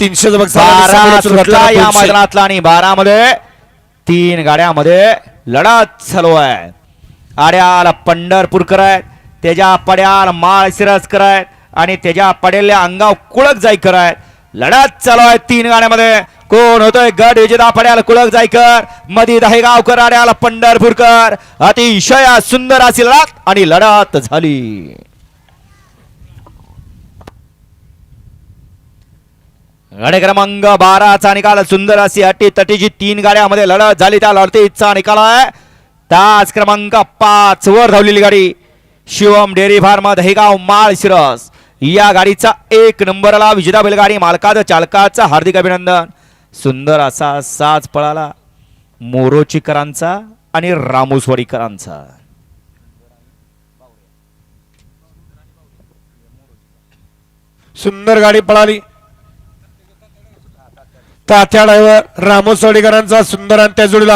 तीनशे बारा सुटला या मैदानातला आणि बारा मध्ये तीन गाड्यामध्ये लढत चालू आहे. आड्याला पंढरपूरकर आहेत त्याच्या पड्याला माळशिरसकर आहेत आणि त्याच्या पडेल्या अंगाव कुळक जायकर आहेत. लढत चालू आहे तीन गाड्यामध्ये. कोण होतोय गड विजेता पड्याला कुळक जायकर मधी दहेगावकर आड्याला पंढरपूरकर. अतिशय सुंदर अशी लढत आणि लढत झाली. गाडी क्रमांक बाराचा निकाल. सुंदर अशी अटी तटीची तीन गाड्यामध्ये लढत झाली. त्या लढतीचा निकाल आहे तास क्रमांक पाच वर धावलेली गाडी. शिवम डेअरी फार्म दहेगाव माळ शिरस. या गाडीचा एक नंबरला विजेता बैलगाडी मालकाचं चालकाचं हार्दिक अभिनंदन. सुंदर असा साज पळाला. मोरोचीकरांचा आणि रामोसवाडीकरांचा सुंदर गाडी पळाली. तात्या ड्रायव्हर रामोसवाडीकरांचा सुंदर आणि त्या जोडीला